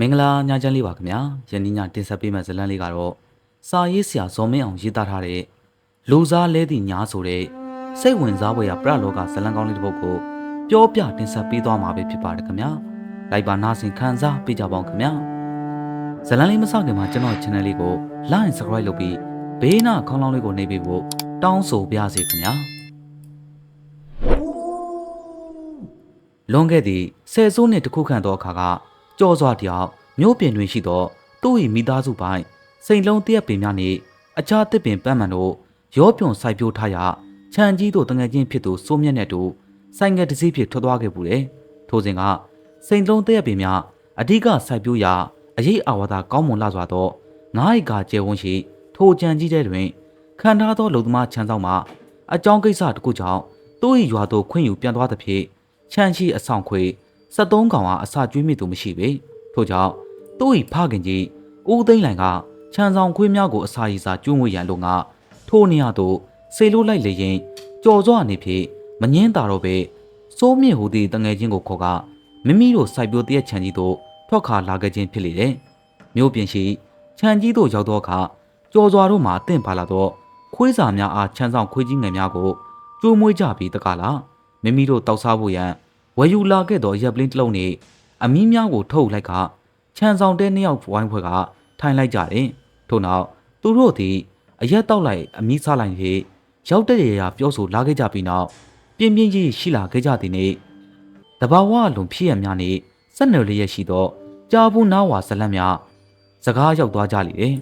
မင်္ဂလာညချမ်းလေးပါခင်ဗျာယနေ့ညတင်ဆက်ပေးမယ့်ဇာတ်လမ်းလေးကတော့စာရေးဆရာဇော်မင်းအောင်ရေးသားထားတဲ့လူစားလဲသည့်ညာဆိုတဲ့စိတ်ဝင်စားဖွယ်ရာပရလောကဇာတ်လမ်းကောင်းလေးတစ်ပုဒ်ကိုပြောပြတင်ဆက်ပေးသွားမှာပဲဖြစ်ပါတယ်ခင်ဗျာလိုက်ပါနားဆင်ခံစားပေးကြပါဦးခင်ဗျာဇာတ်လမ်းလေးမစခင်မှာကျွန်တော် channel လေးကို like and subscribe လုပ်ပြီးဘေးနားခေါင်းလောင်းလေးကိုနှိပ်ပေးဖို့တောင်းဆိုပါရစေခင်ဗျာလွန်ခဲ့သည့်ဆယ်စုနှစ်တစ်ခုခန့်သောအခါက ကြော်စွာတယောက်မြို့ပြင်တွင်ရှိသောသူ့၏မိသားစုပိုင်းစိန်လုံးတရက်ပင်များနှင့်အခြားတစ်ပင်ပန်းမှန်တို့ရောပြွန်စိုက်ပျိုးထားရာခြံကြီးတို့တငယ်ချင်းဖြစ်သူစိုးမြတ်နဲ့တူဆိုင်ငယ်တစ်စီးဖြင့်ထွက်သွားခဲ့ပူတယ်။ထိုစဉ်ကစိန်လုံးတရက်ပင်များအဓိကစိုက်ပျိုးရာအရေးအာဝါဒကောင်းမွန်လာစွာသောငါးဧကကျယ်ဝန်းရှိထိုခြံကြီးထဲတွင်ခံထားသောလုံသမားချမ်းဆောင်မှာအကြောင်းကိစ္စတစ်ခုကြောင့်သူ့၏ရွာသို့ခွင့်ယူပြန်သွားသဖြင့်ခြံရှိအဆောင်ခွေ 73ကောင်အားအစာကျွေးမိသူမရှိပေထို့ကြောင့်သူ့၏ဖခင်ကြီးဦးသိန်းလိုင်ကခြံဆောင်ခွေးများကိုအစာရည်စာကျွေးငွေရန်လို့ငါထိုနေရာသို့ဆေလို့လိုက်လေရင်ကြော်စွာနေဖြင့်မငင်းတာတော့ပဲစိုးမြင့်ဟူသည့်တငယ်ချင်းကိုခေါ်ကမိမိတို့စိုက်ပျိုးတရက်ခြံကြီးသို့ထွက်ခါလာခဲ့ခြင်းဖြစ်လေတယ်မြို့ပြင်ရှိခြံကြီးသို့ရောက်သောအခါကြော်စွာတို့မှအသင့်ပါလာသောခွေးစာများအားခြံဆောင်ခွေးကြီးငယ်များကိုကျိုးမွေးကြပြီးတကားလားမိမိတို့တောက်စားဖို့ရန် ဝယ်ယူလာခဲ့သောရက်ပလင်းတစ်လုံးနှင့်အမီးများကိုထုတ်လိုက်ကခြံဆောင်တဲ့နှစ်ယောက်ဝိုင်းဖွဲ့ကထိုင်လိုက်ကြတယ်ထို့နောက်သူတို့သည်အရက်တောက်လိုက်အမီးစားလိုက်၍ရောက်တဲ့ရရာပြောဆိုလာခဲ့ကြပြီးနောက်ပြင်းပြင်းကြီးရှိလာခဲ့ကြသည်နှင့်တဘာဝလွန်ဖြစ်ရများနှင့်စက်နယ်လေးရရှိသောကြားဘူးနာဝါဇလတ်များစကားရောက်သွားကြလေတယ်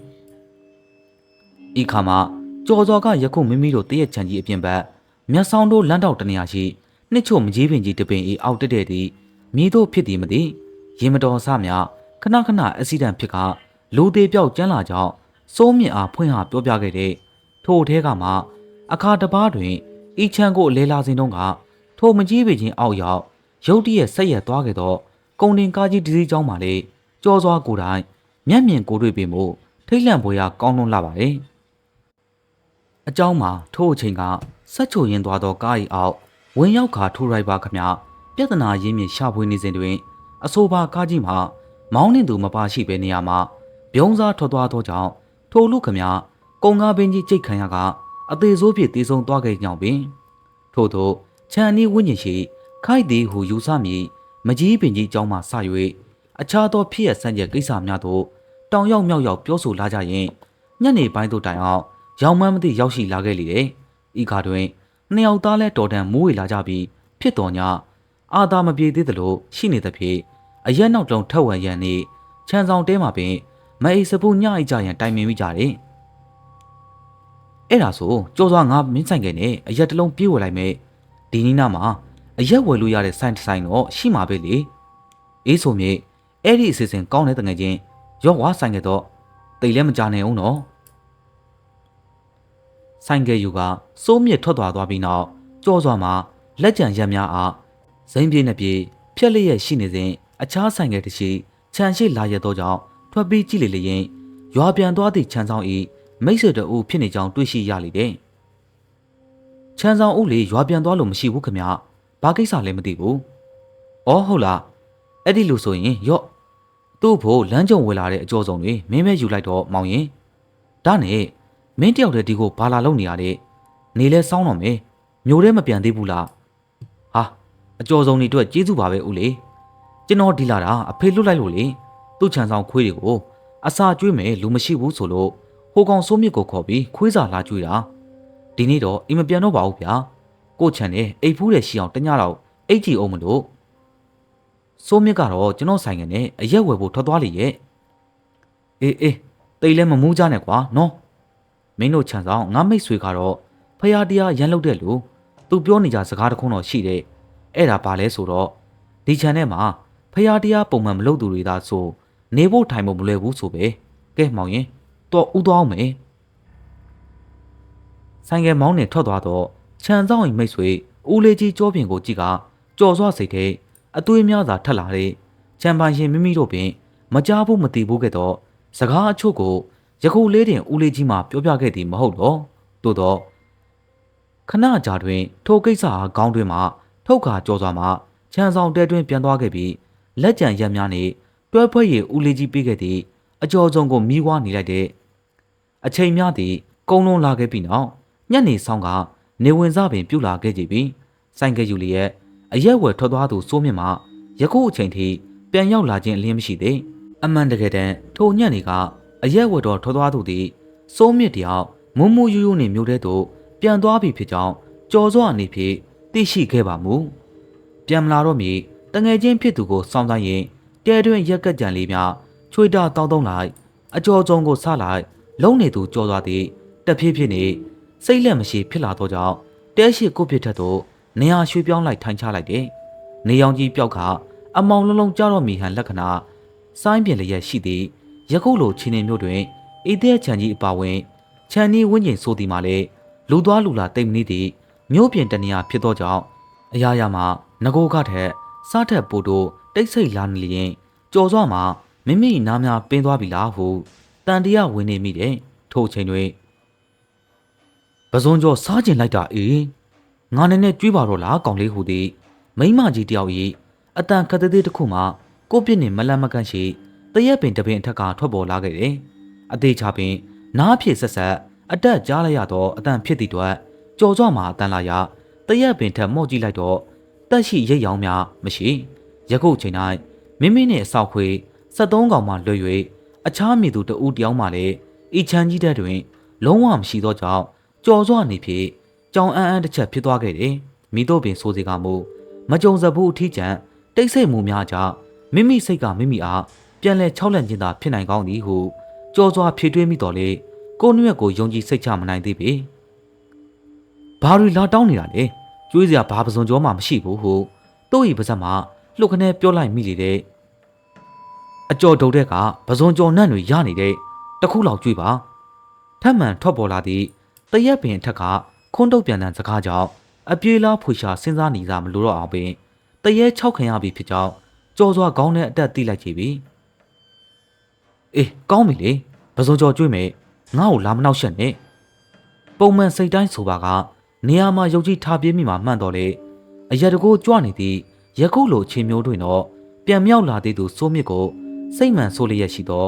ဤခါမှာကြော်စော်ကယခုမိမိတို့တရက်ချံကြီးအပြင်ဘက်မြတ်ဆောင်တို့လမ်းတောက်တနေရာရှိ နှစ်ချို့မကြီးပင်ကြီးတပင်အေးအောက်တက်တဲ့သည်မြည်တို့ဖြစ်သည်မသိရင်မတော်ဆများခဏခဏအက်ဆီဒန့်ဖြစ်ကလူသေးပြောက်ကျန်းလာကြောင်းစိုးမြင့်အားဖွင့်ဟာပြောပြခဲ့တဲ့ထိုထဲကမှအခါတပားတွင်ဤချမ်းကိုအလဲလာစဉ်တုန်းကထိုမကြီးပင်ချင်းအောက်ရောက်ရုတ်တရက်ဆက်ရက်သွားခဲ့သောကုံတင်ကားကြီးတစ်စီးကြောင်းမှလေကြောစွာကိုယ်တိုင်မျက်မြင်ကိုယ်တွေ့ပေမှုထိတ်လန့်ဖွယ်ရာကောင်းလွန်းလာပါတယ်အเจ้าမှာထို့အချိန်ကဆက်ချိုရင်သွားသောကား၏အောက် ဝင်ရောက်ခါထိုးရိုက်ပါခမပြဿနာရင်းမြစ်ရှာဖွေနေစဉ်တွင် အဆိုပါကားကြီးမှာမောင်းနှင်သူမပါရှိဘဲနေရာမှာပြုံးစားထွက်သွားသောကြောင့်ထိုလူခမကုံကားပင်ကြီးကြိတ်ခံရကအသေးဆိုးဖြစ်တည်ဆုံသွားခဲ့ကြောင်းပင်ထို့သောခြံအနီးဝန်းကျင်ရှိခိုက်သည်ဟုယူဆမည်မကြီးပင်ကြီးကျောင်းမှစ၍အခြားသောဖြစ်ရဆန်းကျက်ကိစ္စများသို့တောင်ရောက်မြောက်ရောက်ပြောဆိုလာကြရင်ညနေပိုင်းသို့တိုင်အောင်ရောင်မန်းမသိရောက်ရှိလာခဲ့လေတယ်။ဤခါတွင် နှစ်ယောက်သားလဲတော်တန်မိုးဝေလာကြပြီးဖြစ်တော်ညအာသာမပြေသေးသလိုရှိနေသဖြင့်အရက်နောက်တုံထက်ဝံရန်နေခြံဆောင်တဲမှာပင်မအိစပူညအိကြရန်တိုင်ပင်မိကြတယ်အဲ့ဒါဆိုကြောစွာငါမင်းဆိုင်ကနေအရက်တစ်လုံးပြေးဝယ်လိုက်မယ်ဒီနီးနားမှာအရက်ဝယ်လို့ရတဲ့ဆိုင်တစ်ဆိုင်တော့ရှိမှာပဲလေအေးဆိုမြေအဲ့ဒီအစီအစဉ်ကောင်းတဲ့တငယ်ချင်းရော့ဝါဆိုင်ကတော့တိတ်လည်းမကြနိုင်အောင်နော် ဆိုင်ကယ်ယူကစိုးမြစ်ထွက်သွားသွားပြီးနောက်ကြောစွာမှာလက်ကြံရက်များအားဇိမ်းပြေးနှစ်ပြေးဖြက်လျက်ရှိနေစဉ်အခြားဆိုင်ကယ်တစ်ရှိခြံရှိလာရသောကြောင့်ထွက်ပြီးကြည့်လေလျင်ရွာပြန်သွားသည့်ခြံဆောင်ဤမိတ်ဆွေတအုပ်ဖြစ်နေကြောင်းတွေ့ရှိရလေတယ်။ခြံဆောင်အုပ်လေရွာပြန်သွားလို့မရှိဘူးခမ။ဘာကိစ္စလဲမသိဘူး။အော်ဟုတ်လား။အဲ့ဒီလိုဆိုရင်ရော့သူ့ဖို့လမ်းကြုံဝယ်လာတဲ့အကျော်ဆောင်တွေမင်းမဲယူလိုက်တော့မောင်ရင်ဒါနဲ့ မင်းတယောက်တည်းဒီကိုဘာလာလုပ်နေရတဲ့နေလဲစောင်းတော့မယ်မျိုးထဲမပြန်သေးဘူးလားဟာအကျော်စုံတွေအတွက်ကျေးဇူးပါပဲဦးလေကျွန်တော်ဒီလာတာအဖေလွတ်လိုက်လို့လေသူ့ခြံဆောင်ခွေးတွေကိုအစာကျွေးမယ်လူမရှိဘူးဆိုလို့ဟိုကောင်စိုးမြစ်ကိုခေါ်ပြီးခွေးစာလာကျွေးတာဒီနေ့တော့အိမ်မပြန်တော့ပါဘူးဗျာကိုချန်နဲ့အိတ်ဖူးတဲ့ရှီအောင်တညတော့အိတ်ကြီးအောင်မလို့စိုးမြစ်ကတော့ကျွန်တော်ဆိုင်ကနေအရက်ဝယ်ဖို့ထွက်သွားလေရဲ့အေးအေးတိတ်လည်းမမူးကြနဲ့ကွာနော် မင်းတို့ခြံဆောင်ငါမိတ်ဆွေကတော့ဖရာတရားရန်လုပ်တဲ့လူသူပြောနေကြစကားတခုတော့ရှိတယ်အဲ့ဒါဘာလဲဆိုတော့ဒီခြံထဲမှာဖရာတရားပုံမှန်မလုပ်သူတွေသာဆိုနေဖို့ထိုင်ဖို့မလွယ်ဘူးဆိုပဲကဲမောင်ရင်တော့ဥသွားအောင်မယ်ဆိုင်ကယ်မောင်းနေထွက်သွားတော့ခြံဆောင်ရင်မိတ်ဆွေဦးလေးကြီးကြောပြင်ကိုကြည့်ကကြော်စွာစိတ်ထဲအသွေးများစွာထက်လာတဲ့ချမ်ပိုင်ရှင်မိမိတို့ပင် မကြားဘူးမသိဘူးခဲ့တော့စကားအချို့ကို ယခုလေးတင်ဦးလေးကြီးမှပြောပြခဲ့သည်မဟုတ်တော့သို့တော့ခဏကြာတွင်ထိုကိစ္စအားခေါင်းတွင်မှထုတ်ခါကြောစွာမှခြံဆောင်တဲတွင်ပြန်သွားခဲ့ပြီးလက်ကြံရက်များနှင့်တွဲဖွဲ့ရည်ဦးလေးကြီးပေးခဲ့သည့်အကျော်စုံကိုမိဝါနေလိုက်တဲ့အချိန်များသည့်ကုန်းလုံးလာခဲ့ပြီးနောက်ညနေဆောင်ကနေဝင်စားပင်ပြုတ်လာခဲ့ကြပြီးဆိုင်ကယူလီရဲ့အရက်ဝယ်ထွက်သွားသူစိုးမြင့်မှယခုအချိန်ထိပြန်ရောက်လာခြင်းအလင်းမရှိသေးအမှန်တကယ်တမ်းထိုညနေက အရက်ဝယ်တော်ထွက်သွားသူသည်စိုးမြင့်တယောက်မုံမူယူယူနေမျိုးတဲ့သို့ပြန်သွားပြီဖြစ်ကြောင်းကြော်စောအနေဖြင့်သိရှိခဲ့ပါမူပြန်မလာတော့မီတငယ်ချင်းဖြစ်သူကိုစောင့်ဆိုင်ရင်တဲတွင်ရက်ကကြံလေးများချွေတာတောင်းတုံးလိုက်အကျော်စုံကိုဆလိုက်လုံနေသူကြော်သွားသည်တဖြည်းဖြည်းနဲ့စိတ်လက်မရှိဖြစ်လာတော့ကြောင့်တဲရှိကိုပြစ်ထက်သို့နေရာရွှေ့ပြောင်းလိုက်ထိုင်ချလိုက်တယ်။နေရောင်ကြီးပြောက်ကအမောင်လုံးလုံးကြောက်တော့မိဟန်လက္ခဏာစိုင်းပြင်လျက်ရှိသည် ယခုလိုချင်းနေမျိုးတွင်အေးတဲ့ချန်ကြီးအပါဝင်ချန်နီဝင်းကျင်ဆိုသည်မှာလေလူသွားလူလာတိတ်မနေသည့်မြို့ပြင်တနေရာဖြစ်သောကြောင့်အရာရာမှာငကိုကထက်စားထက်ပိုတို့တိတ်ဆိတ်လာနေလျင်ကြော်စွာမှာမိမိနားများပင်းသွားပြီလားဟုတန်တရားဝင်နေမိတယ်ထို့ချိန်တွင်ပဇွန်ကျော်စားကျင်လိုက်တာအေးငါနဲ့နဲ့ကြွေးပါတော့လားကောင်လေးဟူသည်မိမကြီးတယောက်၏အတန်ခက်သေးသေးတစ်ခုမှကိုပြစ်နေမလန့်မကန့်ရှိ တရက်ပင်တပင်အထက်ကထွက်ပေါ်လာခဲ့တယ်အသေးချပင်နားဖြစ်ဆက်ဆက်အတက်ကြားလိုက်ရတော့အတန်ဖြစ်သည့်အတွက်ကြော်ကြွမှာအတန်လာရတရက်ပင်ထက်မော့ကြည့်လိုက်တော့တက်ရှိရိတ်ရောင်များမရှိယခုချိန်၌မိမိနှင့်အဆောက်ခွေ73កောင်မှလွှဲ၍အခြားမိသူတဦးတယောက်မှလည်းဤချမ်းကြီးတဲ့တွင် လုံးဝမရှိသောကြောင့်ကြော်စွာနေဖြင့်ကြောင်အန်းအန်းတစ်ချက်ဖြစ်သွားခဲ့တယ်မိတို့ပင်ဆိုစီကမူမကြုံစဘူးအထီးကျန်တိတ်ဆိတ်မှုများကြောင့်မိမိစိတ်ကမိမိအား ပြန်လဲချောက်လန့်ခြင်းသာဖြစ်နိုင်ကောင်းသည်ဟုကြော်စွာဖြေတွေးမိတော်လေကိုနွက်ကိုယုံကြည်စိတ်ချမနိုင်သေးပေဘာတွေလာတောင်းနေတာလဲကျွေးစရာဘာပစုံကြောမှမရှိဘူးဟုတို့ဤပါဇက်မှာလှုပ်ခနဲပြောလိုက်မိလေတဲ့အကြော်တုံတဲ့ကပစုံကြော်နန့်တွေရနေတဲ့တခုလောက်ကြွေးပါထပ်မံထွက်ပေါ်လာသည့်တရက်ပင်ထက်ကခွန်းတုတ်ပြန်တဲ့စကားကြောင့်အပြေးလားဖွေရှာစဉ်းစားနေစားမလို့တော့အောင်ပင်တရဲ၆ခံရပြီဖြစ်ကြောင်းကြော်စွာခေါင်းနဲ့အတက်တိလိုက်ကြပြီ အေးကောင်းပြီလေပစုံကြော်ကြွေးမယ်ငါ့ကိုလာမနှောက်ရှက်နဲ့ပုံမှန်စိတ်တိုင်းဆိုပါကနေရာမှာယုတ်ကြီးထားပြေးမိမှာမှန်တော်လေအရာတကိုကြွနေသည့်ယခုလိုအချိန်မျိုးတွင်တော့ပြန်မြောက်လာသေးသူစိုးမြစ်ကိုစိတ်မှန်ဆိုးလျက်ရှိသော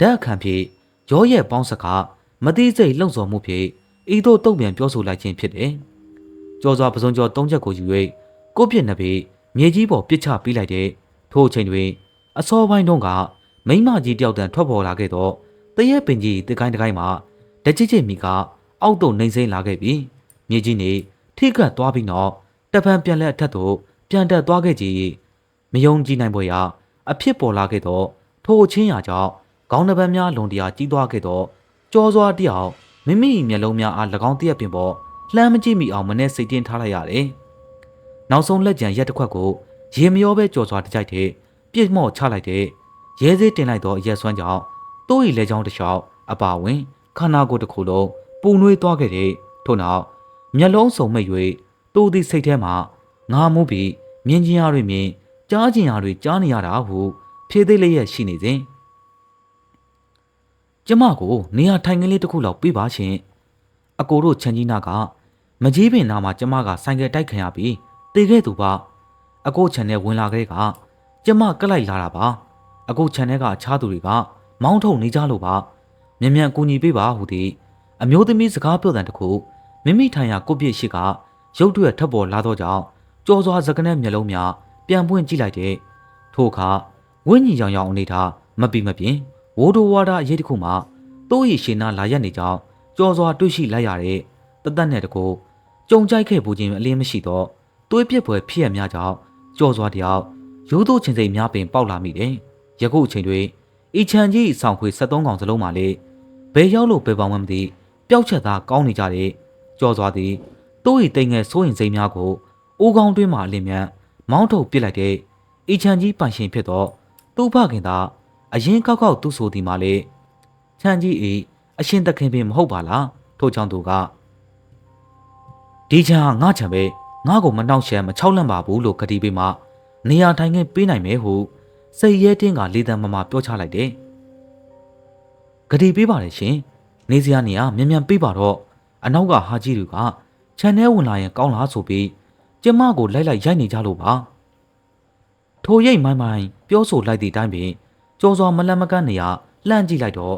ဓာတ်ခံဖြင့်ရောရဲ့ပေါင်းစကားမတိစိတ်လှုံ့ဆော်မှုဖြင့်ဤသို့တုံ့ပြန်ပြောဆိုလိုက်ခြင်းဖြစ်တယ်။ကြော်စွာပစုံကျော်သုံးချက်ကိုယူ၍ကိုပြစ်နှစ်ပေမြေကြီးပေါ်ပစ်ချပေးလိုက်တဲ့ထို့အချိန်တွင်အစောပိုင်းတုန်းက မိမကြီးတယောက်တန်ထွက်ပေါ်လာခဲ့သောတရက်ပင်ကြီးတကိုင်းတကိုင်းမှာတချစ်ချစ်မိကအောက်သို့နှိမ့်စိမ့်လာခဲ့ပြီးမြေကြီးနေထိကပ်သွားပြီးတော့တပံပြန်လက်အထက်သို့ပြန်တက်သွားခဲ့ကြ၏မယုံကြည်နိုင်ဖွယ်ရာအဖြစ်ပေါ်လာခဲ့သောထိုအချင်းရာကြောင့်ခေါင်းတစ်ပတ်များလွန်တရာကြီးသွားခဲ့သောကြောစွာတယောက်မိမိမျက်လုံးများအား၎င်းတရက်ပင်ပေါ်လှမ်းမကြည့်မိအောင်မနဲ့စိတ်တင်းထားလိုက်ရတယ်။နောက်ဆုံးလက်ကြံရက်တစ်ခွက်ကိုရေမရောပဲကြော်စွာတကြိုက်တဲ့ပြစ်မော့ချလိုက်တဲ့ ရဲစေးတင်လိုက်သောအရက်ဆွမ်းကြောင့်တိုးရီလက်ချောင်းတစ်လျှောက်အပါဝင်ခန္ဓာကိုယ်တစ်ခုလုံးပူနွေးသွားခဲ့တဲ့ထို့နောက်မျက်လုံးစုံမိတ်၍တိုးသည့်စိတ်ထဲမှာငါမှုပြီးမြင်ကျင်ရတွေမြင်ကြားကျင်ရတွေကြားနေရတာဟုဖြေးသေးလေးရဲ့ရှိနေစဉ်ကျမကိုနေရာထိုင်ကလေးတစ်ခုလောက်ပေးပါရှင်အကိုတို့ချန်ကြီးနာကမကြီးပင်နာမှာကျမကဆိုင်ကယ်တိုက်ခံရပြီးတေခဲ့သူပါအကိုချန်နဲ့ဝင်လာခဲ့ကကျမကလိုက်လာတာပါ အကိုချန်နဲ့ကအခြားသူတွေကမောင်းထုတ်နေကြလို့ပါမြ мян ကူညီပေးပါဟူသည်အမျိုးသမီးစကားပြောတဲ့တခုမိမိထိုင်ရာကိုပြစ်ရှိကရုတ်တရက်ထပ်ပေါ်လာတော့ကြောင့်ကြော်စွာစကနဲ့မျက်လုံးများပြန်ပွင့်ကြည့်လိုက်တဲ့ထို့အခါဝင်းကြီးရောင်ရောင်အနေထားမပီမပြင်းဝိုးတိုဝါဒအရေးတစ်ခုမှတိုးရီရှင်နာလာရက်နေကြောင်းကြော်စွာတွေ့ရှိလိုက်ရတဲ့တသက်နဲ့တကူကြုံကြိုက်ခဲ့ပူခြင်းအလင်းမရှိတော့တွေးပြစ်ပွဲဖြစ်ရများကြောင့်ကြော်စွာတယောက်ရိုးသို့ချင်းစိမ်များပင်ပေါက်လာမိတယ်။ ယခုအချိန်တွင်ဤချန်ကြီးဆောင်ခွေ73កောင်စလုံးမှလေဘယ်ရောက်လို့ဘယ်ပေါင်းမှမသိပျောက်ချက်သားကောင်းနေကြတဲ့ကြော်စွာသည်တိုးရီတိမ်ငယ်စိုးရင်စိမ်များကိုအိုးကောင်းတွင်းမှအလင်းမြန်မောင်းထုတ်ပစ်လိုက်တဲ့ဤချန်ကြီးပိုင်ရှင်ဖြစ်သောသူ့ဖခင်သာအရင်ကောက်ကောက်သူ့ဆိုသည်မှာလေချန်ကြီး၏အရှင်သခင်ပင်မဟုတ်ပါလားထို့ကြောင့်သူကဒီချန်ငါချန်ပဲငါ့ကိုမနှောက်ရှက်မချောက်လန့်ပါဘူးလို့ကတိပေးမှနေရာထိုင်ခင်းပေးနိုင်မယ်ဟု စိတ်ရဲတင်းကလေတံမမပြောချလိုက်တယ်။ဂတိပေးပါလေရှင်။နေစရာနေရာမြန်မြန်ပေးပါတော့အနောက်ကဟာကြီးတွေကခြံထဲဝင်လာရင်ကောင်းလားဆိုပြီးကျမကိုလိုက်လိုက်ရိုက်နေကြလို့ပါ။ထိုရိတ်မိုင်းမိုင်းပြောဆိုလိုက်သည့်အတိုင်းပင်ကြော်စွာမလန့်မကန့်နေရလှမ်းကြည့်လိုက်တော့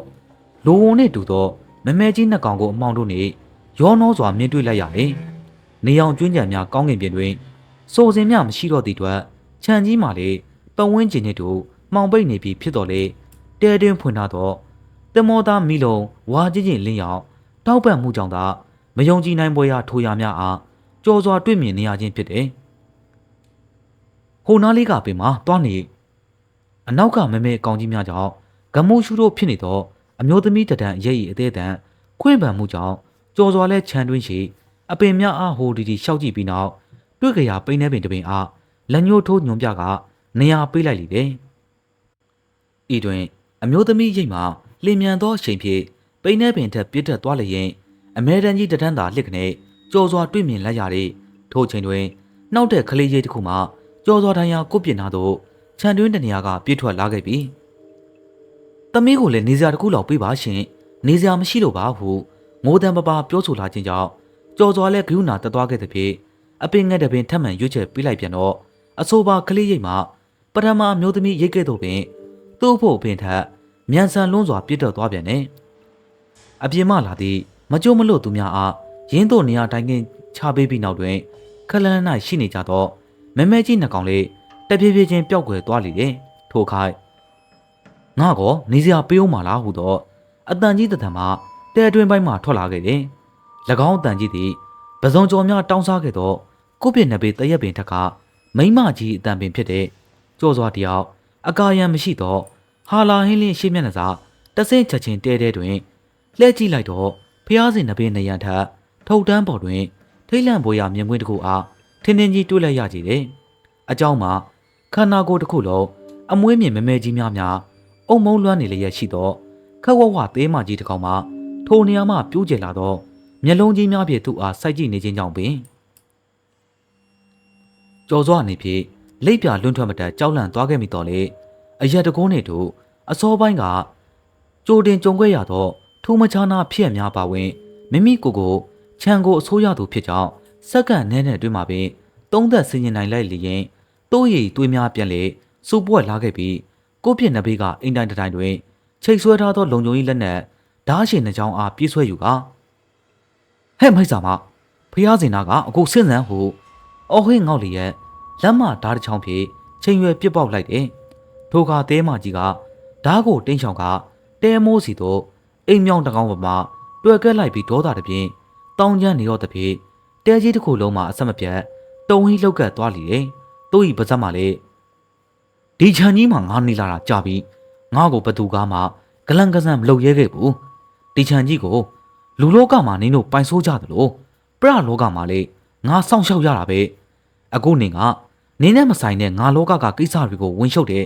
လိုဝုံနဲ့တူတော့မမဲကြီးနှစ်ကောင်ကိုအမောင်တို့နေရောနှောစွာမြင်တွေ့လိုက်ရတယ်။နေအောင်ကျွင်းကြံများကောင်းကင်ပြင်တွင်စိုးစင်များမရှိတော့သည့်အတွက်ခြံကြီးမှလေ ပတ်ဝန်းကျင်နှင့်တူမှောင်ပိတ်နေပြီဖြစ်တော်လေတဲတွင်ဖွင့်ထားတော့တမောသားမီလုံးဝါကြီးချင်းလင်းရောက်တောက်ပံ့မှုကြောင့်သာမယုံကြည်နိုင်ပွဲရထိုရာများအားကြော်စွာတွေ့မြင်နေရခြင်းဖြစ်တယ်။ဟိုနားလေးကပင်မှာတွားနေအနောက်ကမမဲအကောင်ကြီးများကြောင့်ဂမိုးရှုတို့ဖြစ်နေသောအမျိုးသမီးတဒံရဲ့ဤအသေးတန်ခွင့်ပန်မှုကြောင့်ကြော်စွာလဲခြံတွင်းရှိအပင်များအားဟိုဒီဒီရှောက်ကြည့်ပြီးနောက်တွေ့ကြရာပိန်းနေပင်တပင်အားလက်ညှိုးထိုးညွန်ပြက နေရာပေးလိုက်လိမ့်တယ်။ဤတွင်အမျိုးသမီးရိတ်မှလင်မြန်သောအချိန်ဖြင့်ပိန်းနေပင်ထက်ပြစ်တက်သွားလျင်အမဲတန်ကြီးတဒန်းသာလှစ်ကနေကြော်စွာတွေ့မြင်လိုက်ရတဲ့ထို့ချိန်တွင်နောက်တဲ့ကလေးရိတ်တစ်ခုမှကြော်စွာတိုင်းရာကုတ်ပြင်းသားသို့ခြံတွင်းတနေရာကပြည့်ထွက်လာခဲ့ပြီ။သမီးကိုလည်းနေစရာတစ်ခုလောက်ပေးပါရှင်။နေစရာမရှိလို့ပါဟုငိုတံပပပြောဆိုလာခြင်းကြောင့်ကြော်စွာလဲဂရုဏာတက်သွားခဲ့တဲ့ဖြင့်အပင်ငက်တပင်ထပ်မံရွေးချယ်ပေးလိုက်ပြန်တော့အဆိုပါကလေးရိတ်မှ ပထမမျိုးသမီးရိတ်ခဲ့တော့ပင်သူ့ဖို့ပင်ထက်မြန်ဆန်လွန်းစွာပြစ်တော့သွားပြန်တယ်။အပြင်မှလာသည့်မကြိုးမလို့သူများအားရင်းတို့နေရာတိုင်းကင်းချပေးပြီးနောက်တွင်ခလန်း၌ရှိနေကြသောမမဲကြီးနှစ်ကောင်လေးတပြေးပြေးချင်းပျောက်ကွယ်သွားလေတယ်။ထိုခိုက်ငါကောနေစရာပေးအောင်မလားဟုတော့အတန်ကြီးတထံမှတဲအတွင်းပိုင်းမှထွက်လာခဲ့တယ်။၎င်းအတန်ကြီးသည်ပဇွန်ကြော်များတောင်းစားခဲ့သောကိုပြစ်နှစ်ပေတရက်ပင်ထက်ကမိမကြီးအတန်ပင်ဖြစ်တဲ့ ကြော်စွာတယောက်အကာယံမရှိတော့ဟာလာဟင်းလင်းရှေ့မျက်နှာစာတဆင့်ချက်ချင်းတဲတဲတွင်လှဲကြည့်လိုက်တော့ဖျားစင်နှစ်ပင်နရံထက်ထုတ်တန်းပေါ်တွင်ထိတ်လန့်ပေါ်ရမြင်ကွင်းတစ်ခုအားထင်းထင်းကြီးတွေ့လိုက်ရကြည်တယ်။အเจ้าမှာခန္ဓာကိုယ်တစ်ခုလုံးအမွေးမြင်မမဲကြီးများများအုံမုံလွှမ်းနေလျက်ရှိတော့ခက်ဝဝသေးမကြီးတစ်ကောင်မှထိုနေရာမှပြိုးကျလာတော့မျက်လုံးကြီးများဖြင့်သူ့အားစိုက်ကြည့်နေခြင်းကြောင့်ပင်ကြော်စွာနေဖြင့် လိပ်ပြလွန်းထွက်မတက်ကြောက်လန့်သွားခဲ့မိတော့လေအရက်တကုန်းနေတို့အစောပိုင်းကကြိုတင်ကြုံခဲ့ရတော့ထိုမချာနာဖြစ်များပါဝင်မိမိကိုယ်ကိုခြံကိုအစိုးရသူဖြစ်ကြောင်းစက္ကန့်နဲ့နဲ့တွင်မှာပင်သုံးသက်ဆင်ញင်နိုင်လိုက်လျင်တိုးရီတွေးများပြန်လေစူပွက်လာခဲ့ပြီးကိုပြစ်နဘေးကအိမ်တိုင်းတိုင်းတွင်ချိတ်ဆွဲထားသောလုံခြုံရေးလက်နက်ဓားရှင်နှချောင်းအားပြေးဆွဲယူကဟဲ့မိုက်စာမဖျားစင်နာကအခုစင့်စံဟုအော်ဟင်းငေါက်လျက် လက်မဓားတစ်ချောင်းဖြင့်ချိန်ရွယ်ပြစ်ပေါက်လိုက်တယ်ထိုကတဲမကြီးကဓားကိုတင်းချောင်ကတဲမိုးစီတို့အိမ်မြောင်တကောင်ပေါ်မှာတွေ့ကက်လိုက်ပြီးဒေါသတပြင်းတောင်းကျမ်းနေတော့တဖြင့်တဲကြီးတစ်ခုလုံးမှာအဆက်မပြတ်တုံဟိလောက်ကပ်သွားလိတယ်သူ့ဤပါဇက်မှာလေဒီခြံကြီးမှာငါနေလာတာကြာပြီငါ့ကိုဘသူကားမှဂလန်ကဆန်မလုပ်ရဲခဲ့ဘူးဒီခြံကြီးကိုလူလောကမှာနင်းတို့ပိုင်ဆိုးကြသလိုပရလောကမှာလေငါစောင့်ရှောက်ရတာပဲအခုနင်က နင်းနဲ့မဆိုင်တဲ့ငါလောကကကိစ္စတွေကိုဝင်ရှုပ်တယ်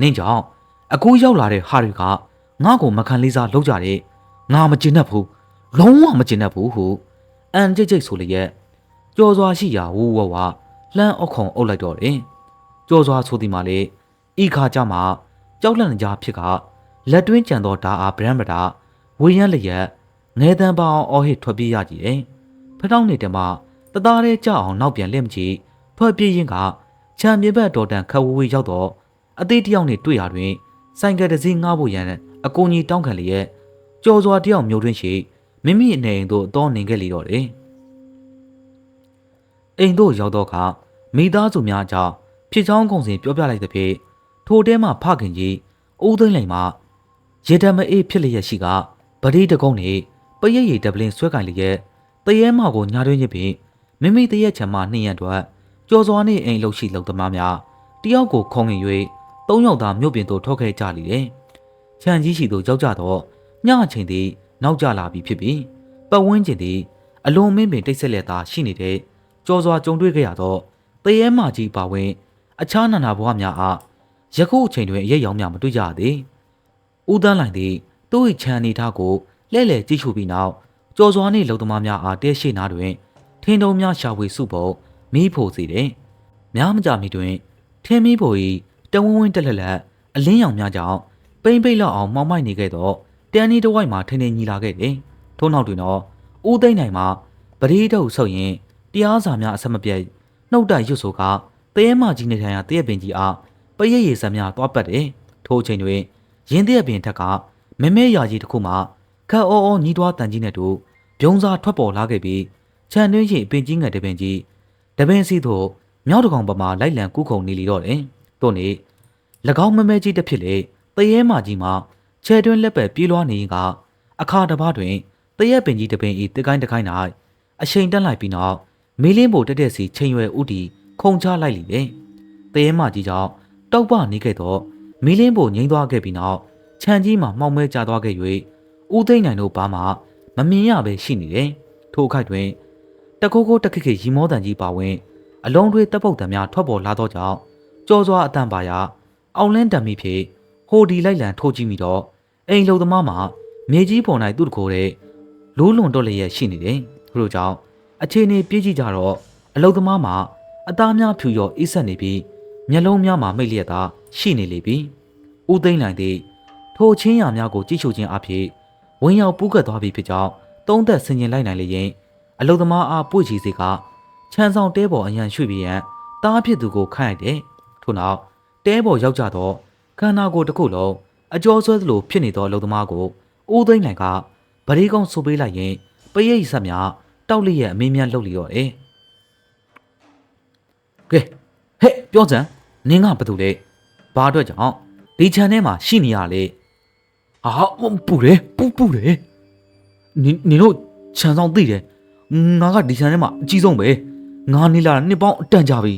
နင်းကြောင့်အခုရောက်လာတဲ့ဟာတွေကငါ့ကိုမခံလေးစားလုပ်ကြတယ်ငါမကျင်တတ်ဘူးလုံးဝမကျင်တတ်ဘူးဟုအန်ကြိတ်ကြိတ်ဆိုလျက်ကြော်စွာရှိရာဝူဝဝလှမ်းအောက်ခုံအုပ်လိုက်တော့တယ်ကြော်စွာဆိုသည်မှာလေဤခါကြမှာကြောက်လန့်ကြဖြစ်ကလက်တွင်းကြံသောဓာအားဗရန်ပတာဝေရန်လျက်ငဲတန်းပေါအောင်အော်ဟစ်ထွက်ပြေးရကြည်တယ်ဖထောင်းနေတယ်မှာတသားလေးကြအောင်နောက်ပြန်လက်မကြည့် ထွက်ပြေးရင်းကခြံမြေဘက်တော်တန်ခက်ဝေးဝေးရောက်တော့အသေးတယောက်နဲ့တွေ့ရတွင်ဆိုင်ကယ်တစ်စီးငှားဖို့ရန်အကူကြီးတောင်းခံလျက်ကြော်စွာတယောက်မျိုးတွင်ရှိမိမိအနေအိမ်သို့တောနေခဲ့လေတော့တယ်အိမ်သို့ရောက်တော့အခါမိသားစုများကြောင့်ဖြစ်ချောင်းကုန်စင်ပြောပြလိုက်တဲ့ဖြင့်ထိုတဲမှဖခင်ကြီးဦးသိန်းလိန်မှရေတမအေးဖြစ်လျက်ရှိကဗတိတကုန်းနေပရိတ်ရည်တပလင်းဆွဲကင်လျက်တရဲမကိုညာတွင်းရပြီးမိမိတရက်ချံမှနှင်းရအတွက် ကြော်စွာနေအိမ်လှုပ်ရှိလှုပ်သမားများတယောက်ကိုခုံငင်၍သုံးယောက်သာမြို့ပြင်သို့ထွက်ခဲ့ကြလိတယ်။ခြံကြီးရှိသို့ရောက်ကြတော့ညအချိန်သည်နောက်ကျလာပြီဖြစ်ပြီးပတ်ဝန်းကျင်သည်အလွန်မင်းပင်တိတ်ဆက်လက်သာရှိနေတဲ့ကြော်စွာကြုံတွေ့ခဲ့ရသောတရဲမကြီးပါဝင် အခြားနာနာဘဝများအားယခုအချိန်တွင်အရေးရောင်များမတွေ့ကြသည်။ဦးတန်းလိုင်သည်သူ့၏ခြံအနေထားကိုလဲ့လဲကြည့်ရှုပြီးနောက်ကြော်စွာနှင့်လုံသမားများအားတဲရှိနာတွင်ထင်းတုံးများရှာဖွေစုဖို့ မိဖို့စီတယ်။များမကြမီတွင်ထင်းမီဖို့၏တဝင်းဝင်းတက်လက်လက်အလင်းရောင်များကြောင့်ပိမ့်ပိတ်လောက်အောင်မောင်းမိုက်နေခဲ့တော့တန်းဒီတဝိုက်မှာထင်းထင်းညီလာခဲ့တယ်။ထို့နောက်တွင်တော့ဦးသိမ့်နိုင်မှာပရိဒုတ်ဆုပ်ရင်တရားစာများအဆက်မပြတ်နှုတ်တိုက်ရွတ်ဆိုကတရဲမကြီးနေထိုင်ရာတရက်ပင်ကြီးအားပရိရေစံများတွားပတ်တယ်။ထထိုအချိန်တွင်ရင်းတရက်ပင်ထက်ကမမဲရာကြီးတစ်ခုမှခက်အောအောညီးတွားတန်ကြီးနဲ့တူပြုံးစားထွက်ပေါ်လာခဲ့ပြီးခြံတွင်းရှိပင်ကြီးငယ်တပင်ကြီး တပင်စီသို့မြောက်တကောင်ပမာလိုက်လံကူးခုန်နေလီတော့တယ်။တို့နေ၎င်းမမဲကြီးတစ်ဖြစ်လေတရေမာကြီးမှခြေတွင်းလက်ပဲပြေးလွှားနေရင်ကအခါတစ်ပါးတွင်တရက်ပင်ကြီးတပင်ဤတကိုင်းတကိုင်း၌အရှိန်တက်လိုက်ပြီးနောက်မီးလင်းဘိုတက်တဲ့စီချိန်ရွယ်ဥတီခုံချလိုက်လိမ့်တယ်။တရေမာကြီးကြောင့်တောက်ပနေခဲ့တော့မီးလင်းဘိုငိမ့်သွားခဲ့ပြီးနောက်ခြံကြီးမှာမှောင်မဲကျသွားခဲ့၍ဦးသိန်းနိုင်တို့ဘာမှမမြင်ရပဲရှိနေတယ်။ထိုအခိုက်တွင် တခိုးခိုးတခိခိရီမောတန်ကြီးပါဝင်အလုံးတွေတပ်ပုတ်တံများထွက်ပေါ်လာသောကြောင့်ကြောစွာအတန်ပါရာအောင်လင်းတံမိဖြစ်ဟိုဒီလိုက်လံထိုးကြည့်မိတော့အိမ်လုံသမားမှာမြေကြီးပေါ်၌သူ့တကိုယ်တဲ့လိုးလွန်တော့လျက်ရှိနေတယ်။ထို့ကြောင့်အခြေအနေပြည့်ကြည့်ကြတော့အလုံသမားမှာအသားများဖြူရောအေးဆက်နေပြီးမျက်လုံးများမှာမိတ်လျက်သာရှိနေလေပြီ။ဦးသိန်းနိုင်သည်ထိုချင်းရများကိုကြည့်ရှုခြင်းအဖြစ်ဝင်ရောက်ပူးကပ်သွားပြီဖြစ်ကြောင်းသုံးသက်ဆင်ញင်လိုက်နိုင်လေရင် အလုသမားအားပွေချီစီကခြံဆောင်တဲပေါ်အရန်ရွှေ့ပြီးရန်တားဖြစ်သူကိုခိုင်းလိုက်တယ်။ထို့နောက်တဲပေါ်ရောက်ကြတော့ခန္ဓာကိုယ်တစ်ခုလုံးအကျော်ဆွဲသလိုဖြစ်နေသောအလုသမားကိုဦးသိမ့်နိုင်ကဗရေကောင်ဆိုပေးလိုက်ရင်ပရိတ်ဆက်များတောက်လျက်အမင်းများလှုပ်လျော့တယ်။ကဲဟဲ့ပြောစမ်းနင်းကဘာလုပ်လဲ။ဘာအတွက်ကြောင့်ဒီခြံထဲမှာရှိနေရလေ။အာပူတယ်ပူပူတယ်။နင်နင်တို့ခြံဆောင်သိတယ်။ ငါကဒီခြံထဲမှာအကြီးဆုံးပဲငါနေလာတာနှစ်ပေါင်းအတန်ကြာပြီ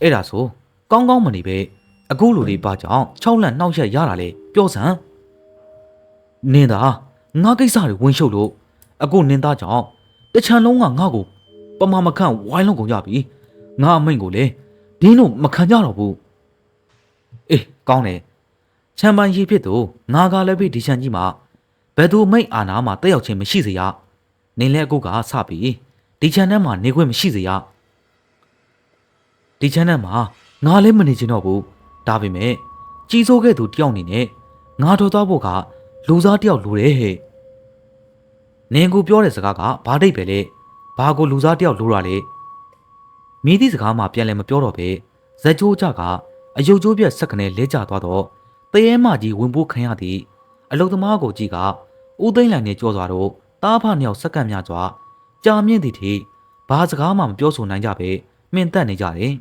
အဲ့ဒါဆိုကောင်းကောင်းမနေပဲအခုလူတွေဘာကြောင့်6လန့်နှောက်ရက်ရတာလဲပြောစမ်းနင်းသားငါကိစ္စတွေဝင်ရှုပ်လို့အခုနင်းသားကြောင့်တချံလုံးကငါ့ကိုပမာမခန့်ဝိုင်းလုံးကုန်ကြပြီငါအမိန်ကိုလေဒင်းတို့မခံကြတော့ဘူးအေးကောင်းတယ်ချမ်းပန်ရီဖြစ်သူငါကလည်းပြီဒီချမ်းကြီးမှာဘယ်သူမိတ်အာနာမှာတက်ရောက်ခြင်းမရှိစေရ နင်းလဲအခုကစပြီဒီချမ်းထဲမှာနေခွင့်မရှိစေရဒီချမ်းထဲမှာငါလည်းမနေချင်တော့ဘူးဒါပေမဲ့ကြီးစိုးခဲ့သူတယောက်အနေနဲ့ငါတော်သွားဖို့ကလူစားတယောက်လိုတယ်ဟဲ့နင်ကိုပြောတဲ့စကားကဘာဒိတ်ပဲလေဘာကိုလူစားတယောက်လိုတာလေမိသည့်စကားမှပြန်လည်းမပြောတော့ပဲဇက်ချိုးကြကအယုတ်ကျိုးပြက်ဆက်ကနေလဲကျသွားတော့တရေမကြီးဝင်ပိုးခံရသည့်အလုသမားကိုကြည့်ကဦးသိန်းလိုင်နဲ့ကြောသွားတော့ တားဖနှစ်ယောက်စက္ကန့်များစွာကြာမြင့်သည့်ထိဘာစကားမှမပြောဆိုနိုင်ကြပဲမှင်သက်နေကြတယ်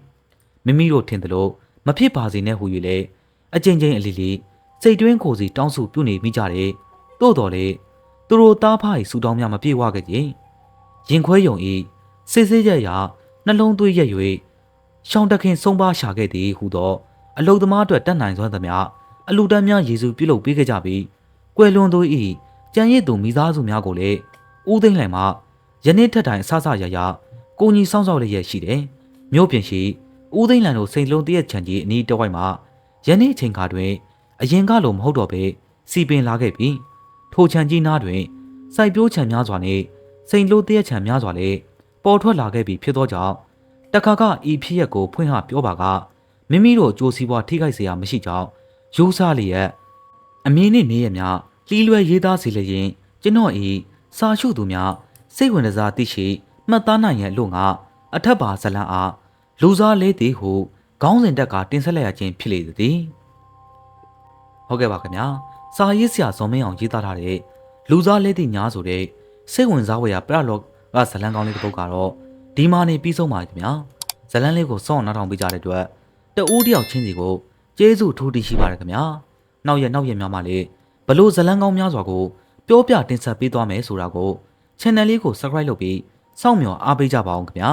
မိမိတို့ထင်သလိုမဖြစ်ပါစေနဲ့ဟူ၍လေအချင်းချင်းအလီလီစိတ်တွင်းကိုယ်စီတောင်းဆိုပြုနေမိကြတယ်သို့တော်လေသူတို့တားဖား၏စူတောင်းများမပြေဝခဲ့ကြရင်ခွဲယုံဤစစ်စစ်ရရနှလုံးသွေးရက်၍ရှောင်းတခင်ဆုံးပါရှာခဲ့သည်ဟူသောအလုသမားအတွက်တတ်နိုင်စွမ်းသမျှအလူတန်းများယေစုပြုလုပ်ပေးခဲ့ကြပြီးကွယ်လွန်သူ၏ ကြံရည်သူမိသားစုများကိုလည်းဦးသိမ့်လှန်မှယနေ့ထက်တိုင်အဆဆရရကိုကြီးစောင့်ရှောက်လျက်ရှိတယ်မြို့ပြင်ရှိဦးသိန်းလန်တို့စိန်လုံးတရက်ချန်ကြီးအနီးတဝိုက်မှာယနေ့အချိန်ခါတွင်အရင်ကလိုမဟုတ်တော့ပဲစီပင်လာခဲ့ပြီးထိုချန်ကြီးနားတွင်စိုက်ပျိုးချန်များစွာနှင့်စိန်လိုတရက်ချန်များစွာလည်းပေါ်ထွက်လာခဲ့ပြီးဖြစ်သောကြောင့်တခါကဤဖြစ်ရက်ကိုဖွင့်ဟပြောပါကမိမိတို့ကြိုးစည်းပွားထိခိုက်เสียရမရှိကြောင်းယူဆလျက်အမင်းနှင့်နေရများ လှီးလွယ်ရေးသားစီလျင်ကျွန်တော်ဤစာရှုသူများစိတ်ဝင်စားသိရှိမှတ်သားနိုင်ရန်လို့ငါအထက်ပါဇလန်အားလူစားလေးသည်ဟုခေါင်းစဉ်တက်ကတင်ဆက်လိုက်ရခြင်းဖြစ်လေသည်ဟုတ်ကဲ့ပါခင်ဗျာစာရေးဆရာဇော်မင်းအောင်ရေးသားထားတဲ့လူစားလေးသည်ညာဆိုတဲ့စိတ်ဝင်စားဖွယ်ရာပရလော့ကဇလန်ကောင်းလေးတစ်ပုဒ်ကတော့ဒီမာနေပြီးဆုံးပါခင်ဗျာဇလန်လေးကိုစောင့်နှောက်ထောင်ပေးကြတဲ့အတွက်တအိုးတယောက်ချင်းစီကိုကျေးဇူးထိုးတည်ရှိပါတယ်ခင်ဗျာနောက်ရနောက်ရများမှလည်း ဘလို့ဇလန်ကောင်းများစွာကိုပြောပြတင်ဆက်ပေးသွားမယ်ဆိုတာကို channel လေးကို subscribe လုပ်ပြီးစောင့်မျှော်အားပေးကြပါအောင်ခင်ဗျာ